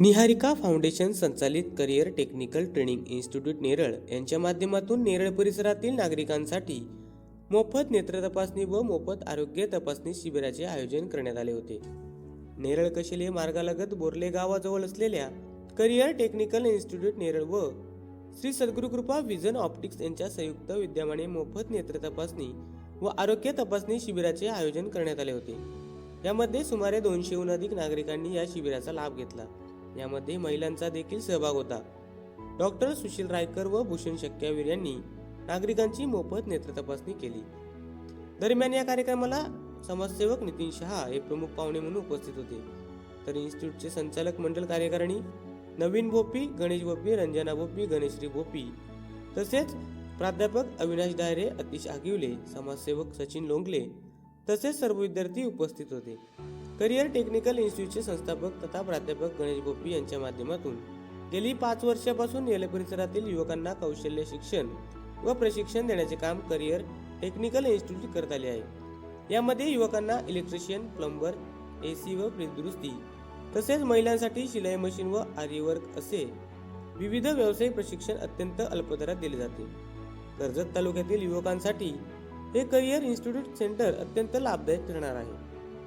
Niharika foundation संचालित career technical training institute Neral यांच्या माध्यमातून नेरळ परिसरातील नागरिकांसाठी मोफत नेत्र तपासणी व मोफत आरोग्य तपासणी शिबिराचे आयोजन करण्यात आले होते. नेरळ कशिले मार्गालगत बोर्ले गावाजवळ असलेल्या करिअर टेक्निकल इन्स्टिट्यूट नेरळ व श्री सद्गुरुकृपा विजन ऑप्टिक्स यांच्या संयुक्त विद्यमाने मोफत नेत्र तपासणी व आरोग्य तपासणी शिबिराचे आयोजन करण्यात आले होते. यामध्ये सुमारे दोनशेहून अधिक नागरिकांनी या शिबिराचा लाभ घेतला. यामध्ये महिलांचा देखील सहभाग होता. डॉक्टर सुशील रायकर व भूषण शक्यावीर यांनी नागरिकांची मोफत नेत्र तपासणी केली. दरम्यान या कार्यक्रमाला समाजसेवक नितीन शहा हे प्रमुख पाहुणे म्हणून उपस्थित होते. तर इन्स्टिट्यूटचे संचालक मंडळ कार्यकारिणी नवीन भोपी गणेश भोपी रंजना भोपी गणेश्री भोपी तसेच प्राध्यापक अविनाश डायरे अतिश आगिवले समाजसेवक सचिन लोंगले तसेच सर्व विद्यार्थी उपस्थित होते. करिअर टेक्निकल इन्स्टिट्यूटचे संस्थापक तथा प्राध्यापक गणेश गोपी यांच्या माध्यमातून गेली पाच वर्षापासून येल परिसरातील युवकांना कौशल्य शिक्षण व प्रशिक्षण देण्याचे काम करिअर टेक्निकल इन्स्टिट्यूट करत आले आहे. यामध्ये युवकांना इलेक्ट्रिशियन प्लंबर ए सी व दुरुस्ती तसेच महिलांसाठी शिलाई मशीन व आर्यवर्क असे विविध व्यावसायिक प्रशिक्षण अत्यंत अल्पदरात दिले जाते. कर्जत तालुक्यातील युवकांसाठी हे करिअर इन्स्टिट्यूट सेंटर अत्यंत लाभदायक ठरणार आहे.